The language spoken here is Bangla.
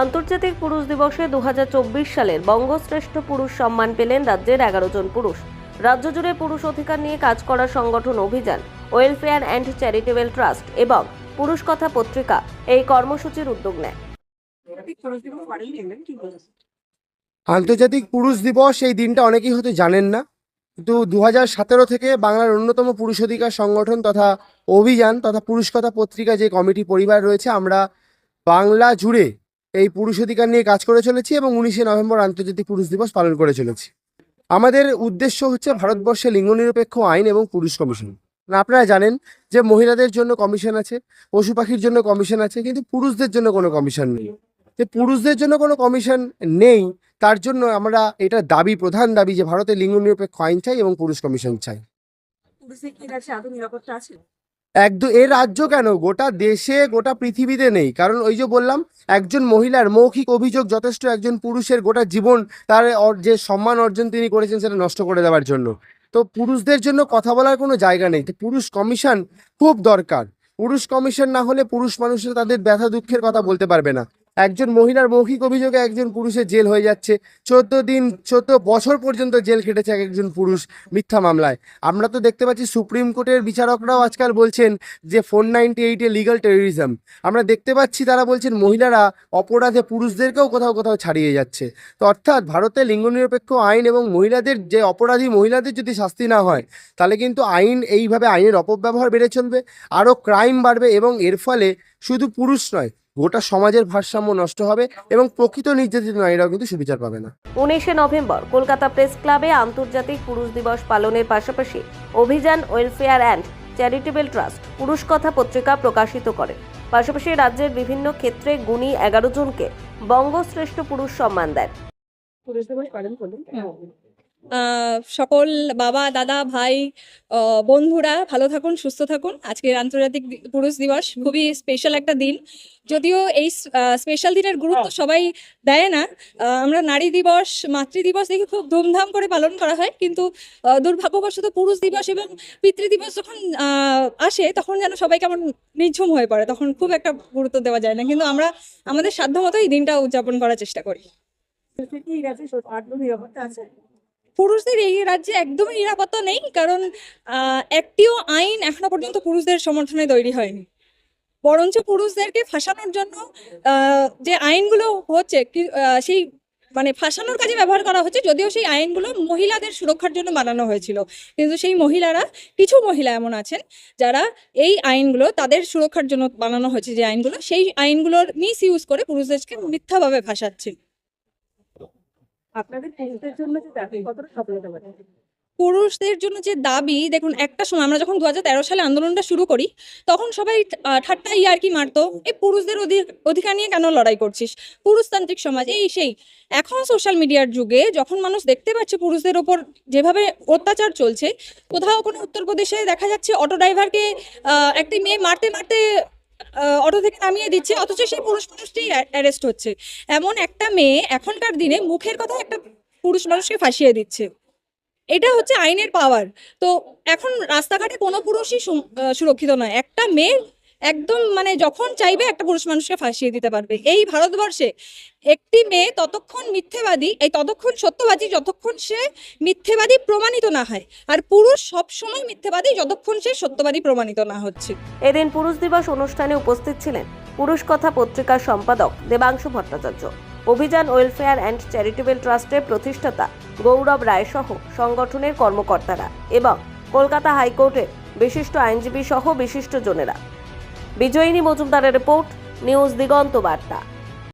আন্তর্জাতিক পুরুষ দিবসে দু হাজার চব্বিশ সালের বঙ্গশ্রেষ্ঠ পুরুষ সম্মান পেলেন রাজ্যের এগারো জন পুরুষ। রাজ্য জুড়ে পুরুষ অধিকার নিয়ে কাজ করা সংগঠন অভিযান ওয়েলফেয়ার অ্যান্ড চ্যারিটেবল ট্রাস্ট এবং পুরুষ কথা পত্রিকা এই কর্মসূচির উদ্যোগ নেয়। আন্তর্জাতিক পুরুষ দিবস এই দিনটা অনেকেই হয়তো জানেন না কিন্তু দু সতেরো থেকে বাংলার অন্যতম পুরুষ অধিকার সংগঠন তথা অভিযান তথা পুরুষ কথা পত্রিকা যে কমিটি পরিবার রয়েছে আমরা বাংলা জুড়ে এই পুরুষ অধিকার নিয়ে কাজ করে চলেছি এবং উনিশে নভেম্বর আন্তর্জাতিক পুরুষ দিবস পালন করে চলেছি। আমাদের উদ্দেশ্য হচ্ছে ভারতবর্ষে লিঙ্গ নিরপেক্ষ আইন এবং পুরুষ কমিশন। আপনারা জানেন যে মহিলাদের জন্য কমিশন আছে, পশু পাখির জন্য কমিশন আছে, কিন্তু পুরুষদের জন্য কোনো কমিশন নেই। যে পুরুষদের জন্য কোনো কমিশন নেই, তার জন্য আমরা এটা দাবি, প্রধান দাবি যে ভারতে লিঙ্গ নিরপেক্ষ আইন চাই এবং পুরুষ কমিশন চাই। একদম এ রাজ্য কেন? গোটা দেশে, গোটা পৃথিবীতে নেই। কারণ ওই যে বললাম, একজন মহিলার মৌখিক অভিযোগ যথেষ্ট, একজন পুরুষের গোটা জীবন তার যে সম্মান অর্জন তিনি করেছেন সেটা নষ্ট করে দেওয়ার জন্য। তো পুরুষদের জন্য কথা বলার কোনো জায়গা নেই। তো পুরুষ কমিশন খুব দরকার। পুরুষ কমিশন না হলে পুরুষ মানুষের তাদের ব্যথা দুঃখের কথা বলতে পারবে না। একজন মহিলার মৌখিক অভিযোগে একজন পুরুষের জেল হয়ে যাচ্ছে। চোদ্দ দিন, চোদ্দ বছর পর্যন্ত জেল খেটেছে এক একজন পুরুষ মিথ্যা মামলায়। আমরা তো দেখতে পাচ্ছি সুপ্রিম কোর্টের বিচারকরাও আজকাল বলছেন যে four ninety eight A legal terrorism আমরা দেখতে পাচ্ছি তারা বলছেন মহিলারা অপরাধে পুরুষদেরকেও কোথাও কোথাও ছাড়িয়ে যাচ্ছে। তো অর্থাৎ ভারতে লিঙ্গ নিরপেক্ষ আইন এবং মহিলাদের যে অপরাধী মহিলাদের যদি শাস্তি না হয়, তাহলে কিন্তু আইন এইভাবে আইনের অপব্যবহার বেড়ে চলবে, আরও ক্রাইম বাড়বে এবং এর ফলে শুধু পুরুষ নয় গোটা সমাজের ভারসাম্য নষ্ট হবে এবং প্রকৃত নির্যাতিত নারীরাও কিন্তু সুবিচার পাবে না। উনিশে নভেম্বর কলকাতা প্রেস ক্লাবে আন্তর্জাতিক পুরুষ দিবস পালনের পাশাপাশি অভিযান ওয়েলফেয়ার অ্যান্ড চ্যারিটেবল ট্রাস্ট পুরুষ কথা পত্রিকা প্রকাশিত করে। পাশাপাশি রাজ্যের বিভিন্ন ক্ষেত্রে গুণী এগারো জনকে বঙ্গশ্রেষ্ঠ পুরুষ সম্মান দেন পুলিশ দিবস পালন করলেন আহ, সকল বাবা দাদা ভাই আহ, বন্ধুরা ভালো থাকুন সুস্থ থাকুন। আজকে আন্তর্জাতিক পুরুষ দিবস খুবই স্পেশাল একটা দিন। যদিও এই স্পেশাল দিনের গুরুত্ব সবাই দেয় না আহ, আমরা নারী দিবস মাতৃ দিবস দেখি খুব ধুমধাম করে পালন করা হয়। কিন্তু দুর্ভাগ্যবশত পুরুষ দিবস এবং পিতৃ দিবস যখন আহ, আসে তখন যেন সবাই কেমন নিঝুম হয়ে পড়ে। তখন খুব একটা গুরুত্ব দেওয়া যায় না। কিন্তু আমরা আমাদের সাধ্যমতো এই দিনটা উদযাপন করার চেষ্টা করি। পুলিশের কি কাছে আদৌ নিরাপত্তা আছে। পুরুষদের এই রাজ্যে একদমই নিরাপত্তা নেই, কারণ একটিও আইন এখনও পর্যন্ত পুরুষদের সমর্থনে তৈরি হয়নি। বরঞ্চ পুরুষদেরকে ফাঁসানোর জন্য যে আইনগুলো হচ্ছে সেই মানে ফাঁসানোর কাজে ব্যবহার করা হচ্ছে, যদিও সেই আইনগুলো মহিলাদের সুরক্ষার জন্য বানানো হয়েছিল। কিন্তু সেই মহিলারা, কিছু মহিলা এমন আছেন, যারা এই আইনগুলো, তাদের সুরক্ষার জন্য বানানো হয়েছে যে আইনগুলো, সেই আইনগুলোর মিস ইউজ করে পুরুষদেরকে মিথ্যাভাবে ফাঁসাচ্ছে। পুলিশদের জন্য যে দাবি পুরুষদের জন্য যে দাবি, দেখুন, একটা সময় আমরা যখন দু হাজার তেরো সালে আন্দোলনটা শুরু করি, তখন সবাই ঠাট্টা ইয়ার্কি মারতো, এই পুরুষদের অধি- অধিকার নিয়ে কেন লড়াই করছিস? পুরুষতান্ত্রিক সমাজ, এই সেই। এখন সোশ্যাল মিডিয়ার যুগে যখন মানুষ দেখতে পাচ্ছে পুরুষদের ওপর যেভাবে অত্যাচার চলছে, কোথাও কোনো উত্তরপ্রদেশে দেখা যাচ্ছে অটো ড্রাইভারকে একটি মেয়ে মারতে মারতে অটো থেকে নামিয়ে দিচ্ছে, অথচ সেই পুরুষ মানুষটি অ্যারেস্ট হচ্ছে। এমন একটা মেয়ে এখনকার দিনে মুখের কথা একটা পুরুষ মানুষকে ফাঁসিয়ে দিচ্ছে। এটা হচ্ছে আইনের পাওয়ার তো এখন রাস্তাঘাটে কোনো পুরুষই সুরক্ষিত নয়। একটা মেয়ে একদম মানে যখন চাইবে একটা পুরুষ মানুষকে ফাঁসিয়ে দিতে পারবে। এই ভারতবর্ষে একটি মেয়ে ততক্ষণ মিথ্যেবাদী, এই ততক্ষণ সত্যবাদী যতক্ষণ সে মিথ্যেবাদী প্রমাণিত না হয়, আর পুরুষ সবসময় মিথ্যেবাদী যতক্ষণ সে সত্যবাদী প্রমাণিত না হচ্ছে। এদিন পুরুষ দিবস অনুষ্ঠানে উপস্থিত ছিলেন পুরুষ কথা পত্রিকার সম্পাদক দেবাংশু ভট্টাচার্য। অভিযান ওয়েলফেয়ার অ্যান্ড চ্যারিটেবল ট্রাস্টের প্রতিষ্ঠাতা গৌরব রায় সহ সংগঠনের কর্মকর্তারা এবং কলকাতা হাইকোর্টের বিশিষ্ট আইনজীবী সহ বিশিষ্ট জনেরা। বিজয়িনী মজুমদারের রিপোর্ট নিউজ দিগন্ত বার্তা।